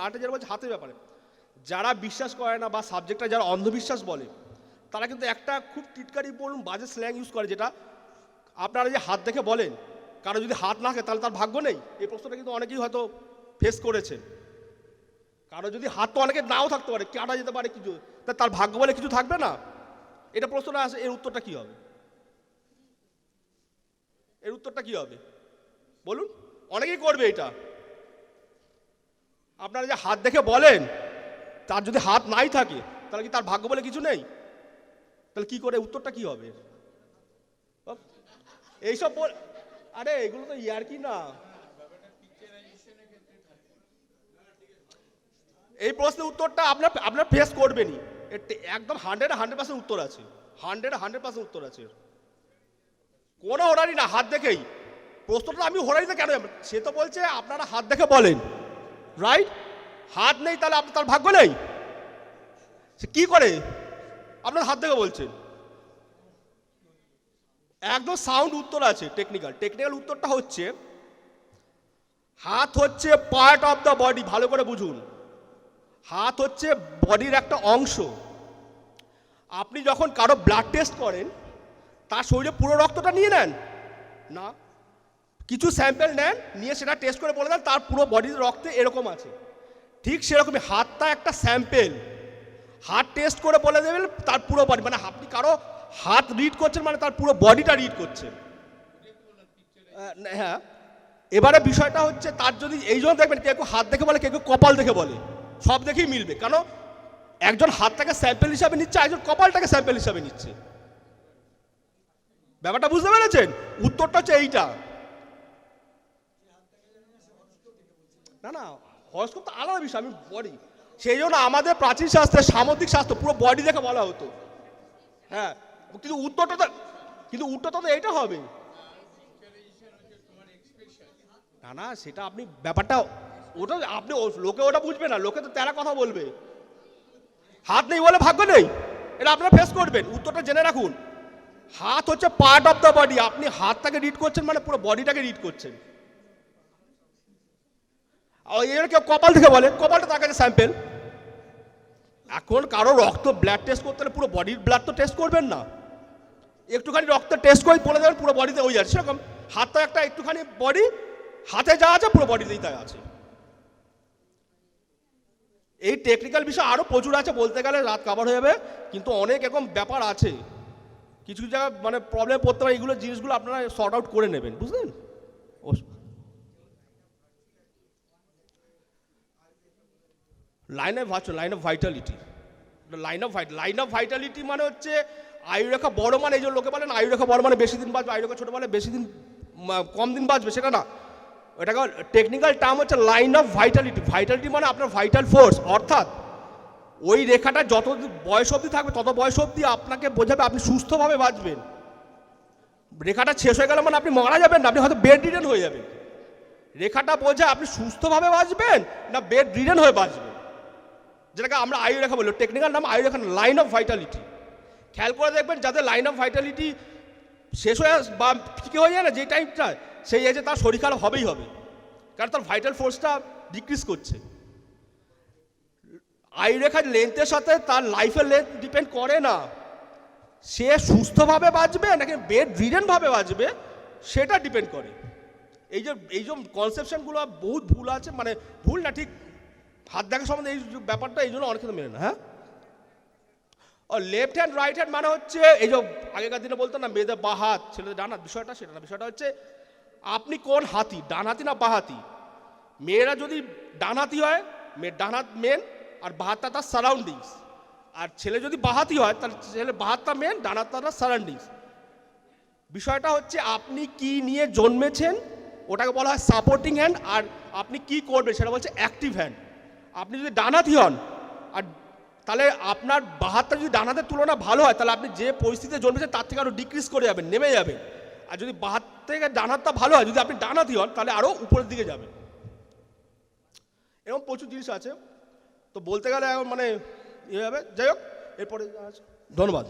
আরেকটা যেটা বলছে, হাতের ব্যাপারে। যারা বিশ্বাস করে না বা সাবজেক্টটা যারা অন্ধবিশ্বাস বলে, তারা কিন্তু একটা খুব টিটকারি বলুন, বাজে স্ল্যাং ইউজ করে, যেটা আপনারা যে হাত দেখে বলেন, কারও যদি হাত না থাকে, তাহলে তার ভাগ্য নেই। এই প্রশ্নটা কিন্তু অনেকেই হয়তো ফেস করেছে। কারও যদি হাত তো অনেকে নাও থাকতে পারে, কাটা যেতে পারে কিছু, তা তার ভাগ্য বলে কিছু থাকবে না? এটা প্রশ্নটা আসে, এর উত্তরটা কি হবে? এর উত্তরটা কি হবে? বলুন, অনেকেই করবে এটা। আপনারা যে হাত দেখে বলেন, তার যদি হাত নাই থাকে, তাহলে কি তার ভাগ্য বলে কিছু নেই? তাহলে কি করে, উত্তরটা কি হবে? এইসব আরে এগুলো তো ইয়ার কি না? এই প্রশ্নের উত্তরটা আপনার আপনার ফেস করবেনই। একদম হান্ড্রেড হান্ড্রেড পার্সেন্ট উত্তর আছে। হান্ড্রেড হান্ড্রেড পার্সেন্ট উত্তর আছে। কোনো হরারি না, হাত দেখেই। প্রশ্নটা আমি হরারিতে কেন? সে তো বলছে আপনারা হাত দেখে বলেন। রাইট হাত নেই তাহলে আপনার তার ভাগ্য নেই। সে কি করে? আপনার হাত দেখে বলছেন একদম সাউন্ড উত্তর আছে টেকনিক্যাল টেকনিক্যাল উত্তরটা হচ্ছে, হাত হচ্ছে পার্ট অফ দ্য বডি ভালো করে বুঝুন। হাত হচ্ছে বডির একটা অংশ। আপনি যখন কারও ব্লাড টেস্ট করেন, তার শরীরে পুরো রক্তটা নিয়ে নেন। না কিছু স্যাম্পেল নেন, নিয়ে সেটা টেস্ট করে বলে দেন, তার পুরো বডির রক্তে এরকম আছে। ঠিক সেরকমই হাতটা একটা স্যাম্পেল। হাত টেস্ট করে বলে দেবেন, তার পুরো বডি মানে আপনি কারও হাত রিড করছেন মানে তার পুরো বডিটা রিড করছেন হ্যাঁ। এবারে বিষয়টা হচ্ছে, তার যদি এই জন্য দেখবেন, কেউ কেউ হাত দেখে বলে, কেউ কেউ কপাল দেখে বলে। সব দেখেই মিলবে, কেন? একজন হাতটাকে স্যাম্পেল হিসাবে নিচ্ছে একজন কপালটাকে স্যাম্পেল হিসাবে নিচ্ছে। ব্যাপারটা বুঝতে পেরেছেন? উত্তরটা হচ্ছে এইটা। না না, হরস্কোপ তো আলাদা বিষয়, আমি বডি। সেই জন্য আমাদের প্রাচীন শাস্ত্রে সামুদ্রিক শাস্ত্র, পুরো বডি দেখে বলা হতো। হ্যাঁ কিন্তু উত্তরটা তো কিন্তু উত্তরটা তো এইটা হবে। না না, সেটা আপনি ব্যাপারটা ওটা আপনি লোকে ওটা বুঝবে না, লোকে তো তেরা কথা বলবে। হাত নেই বলে ভাগ্য নেই। এটা আপনারা ফেস করবেন, উত্তরটা জেনে রাখুন। হাত হচ্ছে পার্ট অফ দ্য বডি আপনি হাতটাকে রিড করছেন মানে পুরো বডিটাকে রিড করছেন। এর কেউ কপাল থেকে বলে, কপালটা তার কাছে স্যাম্পেল এখন কারও রক্ত ব্লাড টেস্ট করতে হলে পুরো বডির ব্লাড তো টেস্ট করবেন না। একটুখানি রক্ত টেস্ট করে বলে দেবেন পুরো বডিতে ওই আছে সেরকম হাতটা একটা একটুখানি বডি হাতে যা আছে পুরো বডিতেই তাই আছে। এই টেকনিক্যাল বিষয় আরও প্রচুর আছে, বলতে গেলে রাত কাভার হয়ে যাবে, কিন্তু অনেক এরকম ব্যাপার আছে। কিছু কিছু জায়গায় মানে প্রবলেম পড়তে পারে, এইগুলো জিনিসগুলো আপনারা সর্ট আউট করে নেবেন, বুঝলেন? Line of line of vitality line of line of vitality মানে হচ্ছে আয়ুরেখা বড় মানে এই যে লোকে বলেন আয়ুরেখা বড় মানে বেশি দিন বাঁচবে আয়ুরেখা ছোট মানে বেশি দিন কম দিন বাঁচবে, সেটা না। এটাকে টেকনিক্যাল টার্ম হচ্ছে লাইন অফ ভাইটালিটি ভাইটালিটি মানে আপনার ভাইটাল ফোর্স অর্থাৎ ওই রেখাটা যত বয়স অবধি থাকবে, তত বয়স অবধি আপনাকে বোঝাবে আপনি সুস্থভাবে বাঁচবেন। রেখাটা শেষ হয়ে গেলে মানে আপনি মারা যাবেন না, আপনি হয়তো বেড রিডেন হয়ে যাবেন। রেখাটা বোঝায় আপনি সুস্থভাবে বাঁচবেন না বেড রিডেন হয়ে বাঁচবেন। যেটাকে আমরা আয়ু রেখা বলি টেকনিক্যাল নাম আয়ু রেখা লাইন অফ ভাইটালিটি খেয়াল করে দেখবেন যাদের লাইন অফ ভাইটালিটি শেষ হয়ে বা ফিকে হয়ে যায় না, যে টাইমটা সেই এজে তার শরীর খারাপ হবেই হবে। কারণ তার ভাইটাল ফোর্সটা ডিক্রিজ করছে। আয়ু রেখার লেন্থের সাথে তার লাইফের লেন্থ ডিপেন্ড করে না। সে সুস্থভাবে বাঁচবে, নাকি বেড রিডেনভাবে বাঁচবে, সেটা ডিপেন্ড করে। এই যে এই যে কনসেপশনগুলো বহুত ভুল আছে মানে ভুল না, ঠিক হাত দেখা সম্বন্ধে এই ব্যাপারটা, এই জন্য অনেক ক্ষেত্রে মেনে না হ্যাঁ? লেফট হ্যান্ড রাইট হ্যান্ড মানে হচ্ছে, এই যে আগেকার দিনে বলতো না, মেয়েদের বা হাত, ছেলেদের ডান বিষয়টা সেটা না, বিষয়টা হচ্ছে আপনি কোন হাতি, ডান হাতি না বাহাতি মেয়েরা যদি ডান হাতি হয় মেয়ের ডান হাত মেন আর বাহাতটা তার সারাউন্ডিংস আর ছেলে যদি বাহাতি হয় তাহলে ছেলে বাহাতটা মেন ডান হাতটা তার সারাউন্ডিংস বিষয়টা হচ্ছে আপনি কি নিয়ে জন্মেছেন, ওটাকে বলা হয় সাপোর্টিং হ্যান্ড আর আপনি কি করবেন, সেটা বলছে অ্যাক্টিভ হ্যান্ড আপনি যদি ডানাতি হন, আর তাহলে আপনার বাহাতটা যদি ডানাতের তুলনা ভালো হয়, তাহলে আপনি যে পরিস্থিতিতে জন্মেছেন তার থেকে আরও ডিক্রিজ করে যাবেন, নেমে যাবেন। আর যদি বাহাত থেকে ডানাতটা ভালো হয়, যদি আপনি ডানাতি হন, তাহলে আরও উপরের দিকে যাবেন। এরকম প্রচুর জিনিস আছে। তো বলতে গেলে মানে হবে যাই হোক, এরপরে ধন্যবাদ।